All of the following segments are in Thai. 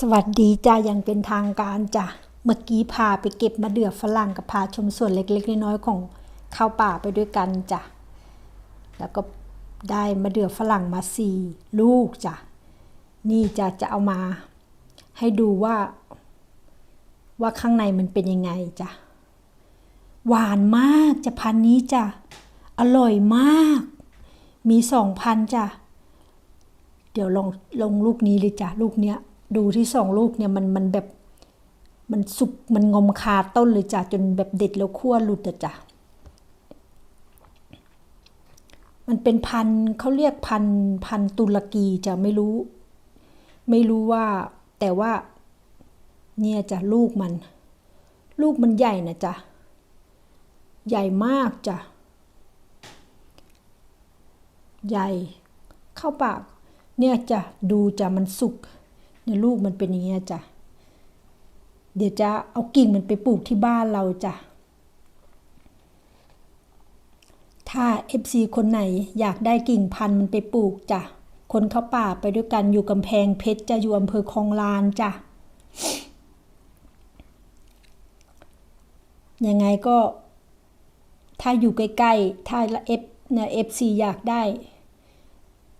สวัสดีจ้ายังเป็นทางการจ้ะเมื่อกี้พาไปเก็บมะเดื่อฝรั่งกับพาชมส่วนเล็กๆน้อยๆของข้าวป่าไปด้วยกันจ้ะแล้วก็ได้มะเดื่อฝรั่งมาสี่ลูกจ้ะนี่จะจะเอามาให้ดูว่า ว่าข้างในมันเป็นยังไงจ้ะหวานมากจะพันนี้จ้ะอร่อยมาก มีสองพันจ้ะเดี๋ยวลองลงลูกนี้เลยจ้ะลูกเนี้ย ดูที่สองลูกเนี่ยมันมันแบบมันสุกมันงมคาต้นเลยจ้ะจนแบบเด็ดแล้วขั้วหลุดอะจ้ะมันเป็นพันเขาเรียกพันพันตุรกีจะไม่รู้ ไม่รู้ว่า แต่ว่า เนี่ยจ้ะลูกมัน ลูกมันใหญ่นะจ้ะใหญ่มากจ้ะใหญ่ เข้าปาก เนี่ยจะดูจะมันสุก เนี่ยลูกมันเป็นอย่างเงี้ยจ้ะ เดี๋ยวจะเอากิ่งมันไปปลูกที่บ้านเราจ้ะ ถ้า FC คนไหนอยากได้กิ่งพันธุ์มันไปปลูกจ้ะ คนเข้าป่าไปด้วยกันอยู่กำแพงเพชรจะอยู่อำเภอคลองลานจ้ะ ยังไงก็ ถ้าอยู่ใกล้ๆ ถ้าเอฟเนี่ยเอฟซีอยากได้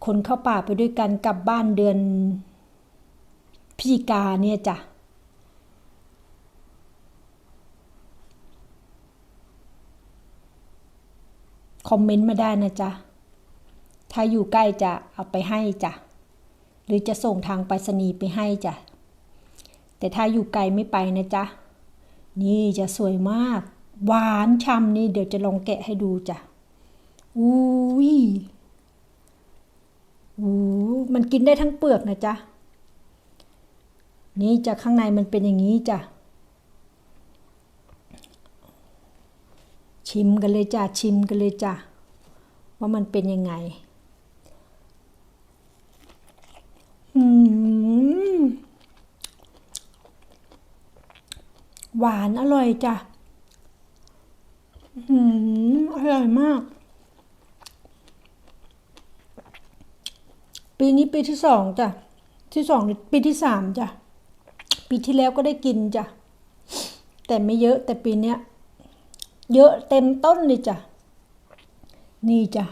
คนเข้าป่าไปด้วยกันกลับบ้านเดือน พฤศจิกาเนี่ยจ้ะคอมเมนต์มาได้นะจ๊ะ ถ้าอยู่ใกล้จะเอาไปให้จ้ะ หรือจะส่งทางไปรษณีย์ไปให้จ้ะ แต่ถ้าอยู่ไกลไม่ไปนะจ๊ะ นี่จะสวยมาก หวานช่ำนี่เดี๋ยวจะลองแกะให้ดูจ้ะ อุ้ยโอ้มันกินได้ทั้งเปลือกนะจ๊ะ นี่จะข้างในมันเป็นอย่างนี้จ้ะ ชิมกันเลยจ้ะ ชิมกันเลยจ้ะ ว่ามันเป็นยังไง อืม หวานอร่อยจ้ะ อืม อร่อยมาก ปีนี้ปีที่สองจ้ะ ที่สองปีที่สามจ้ะ ปีที่แล้วก็ได้กินจ้ะ แต่ไม่เยอะแต่ปีเนี้ย เยอะเต็มต้นเลยจ้ะ นี่จ้ะ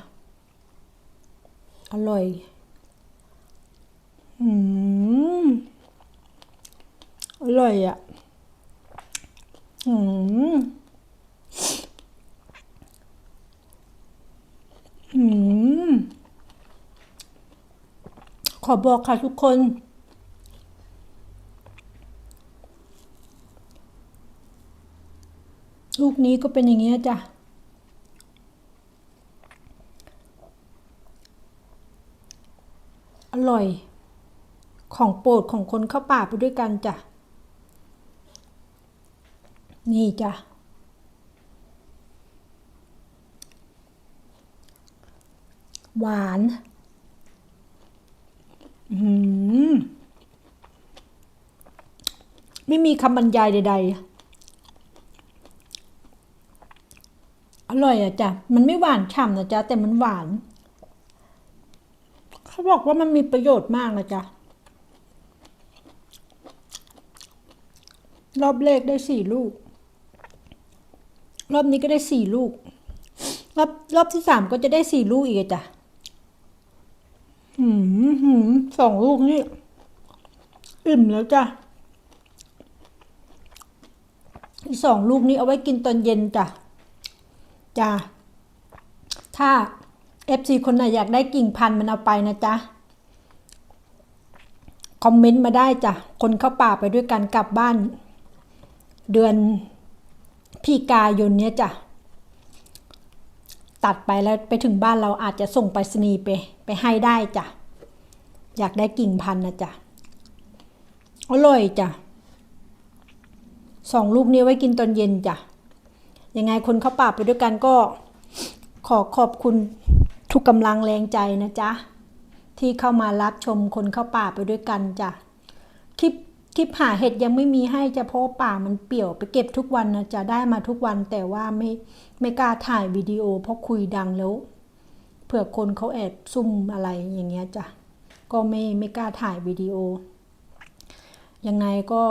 อร่อยอืมอร่อยอะอืมอืมขอบอกค่ะทุกคน ลูกนี้ก็เป็นอย่างเงี้ยจ้ะ อร่อย ของโปรดของคนเข้าป่าไปด้วยกันจ้ะ นี่จ้ะ หวาน อืม ไม่มีคำบรรยายใด ๆ อ ร่อยอะจ้ะ มันไม่หวานฉ่ำนะจ๊ะ แต่มันหวาน เขาบอกว่ามันมีประโยชน์มากนะจ๊ะ รอบแรกได้สี่ลูก รอบนี้ก็ได้สี่ลูก รอบรอบที่สามก็จะได้สี่ลูกอีกจ้ะหืมหืมสองลูกนี่ อิ่มแล้วจ้ะอีกสองลูกนี้เอาไว้กินตอนเย็นจ้ะ จ้ะถ้า FC คนไหนอยากได้กิ่งพันธุ์มันเอาไปนะจ๊ะคอมเมนต์มาได้จ้ะ คนเข้าป่าไปด้วยกันกลับบ้าน เดือนพี่กายนเนี้ยจ้ะ ตัดไปแล้วไปถึงบ้านเราอาจจะส่งไปรษณีไป ไปให้ได้จ้ะ อยากได้กิ่งพันธุ์นะจ๊ะ อร่อยจ้ะสองลูกนี้ไว้กินตอนเย็นจ้ะ ยังไงคนเข้าป่าไปด้วยกันก็ขอขอบคุณทุกกำลังแรงใจนะจ๊ะ ที่เข้ามารับชมคนเข้าป่าไปด้วยกันจ้ะคลิปคลิปหาเห็ดยังไม่มีให้จะเพราะป่ามันเปี่ยวไปเก็บทุกวันนะจะได้มาทุกวันแต่ว่าไม่ไม่กล้าถ่ายวิดีโอเพราะคุยดังแล้วเผื่อคนเขาแอบซุ่มอะไรอย่างเงี้ยจ้ะก็ไม่ไม่กล้าถ่ายวิดีโอยังไงก็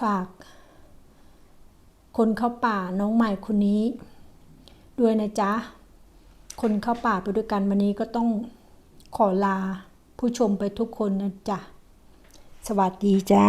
ฝาก คนเข้าป่าน้องใหม่คนนี้ ด้วยนะจ๊ะ คนเข้าป่าไปด้วยกันวันนี้ก็ต้องขอลาผู้ชมไปทุกคนนะจ๊ะ สวัสดีจ้า